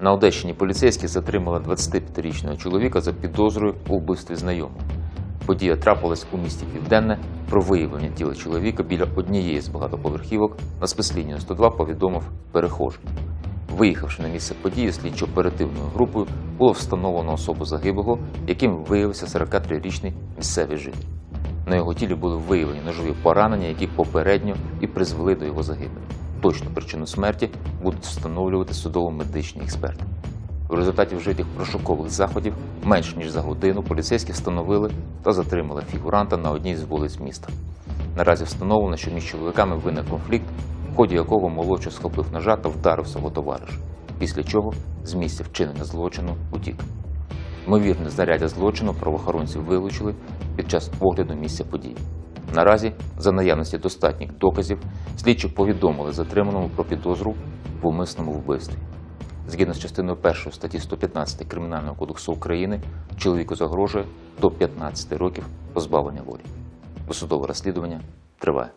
На Одещині поліцейські затримали 25-річного чоловіка за підозрою у вбивстві знайомого. Подія трапилась у місті Південне. Про виявлення тіла чоловіка біля однієї з багатоповерхівок на спецлінію 102 повідомив перехожий. Виїхавши на місце події, слідчо-оперативною групою було встановлено особу загиблого, яким виявився 43-річний місцевий житель. На його тілі були виявлені ножові поранення, які попередньо і призвели до його загибелі. Точну причину смерті будуть встановлювати судово-медичні експерти. В результаті вжитих розшукових заходів менш ніж за годину поліцейські встановили та затримали фігуранта на одній з вулиць міста. Наразі встановлено, що між чоловіками виник конфлікт, в ході якого молодший схопив ножа та вдарив свого товариша, після чого з місця вчинення злочину утік. Ймовірне знаряддя злочину правоохоронці вилучили під час огляду місця події. Наразі, за наявності достатніх доказів, слідчі повідомили затриманому про підозру в умисному вбивстві. Згідно з частиною 1 статті 115 Кримінального кодексу України, чоловіку загрожує до 15 років позбавлення волі. Досудове розслідування триває.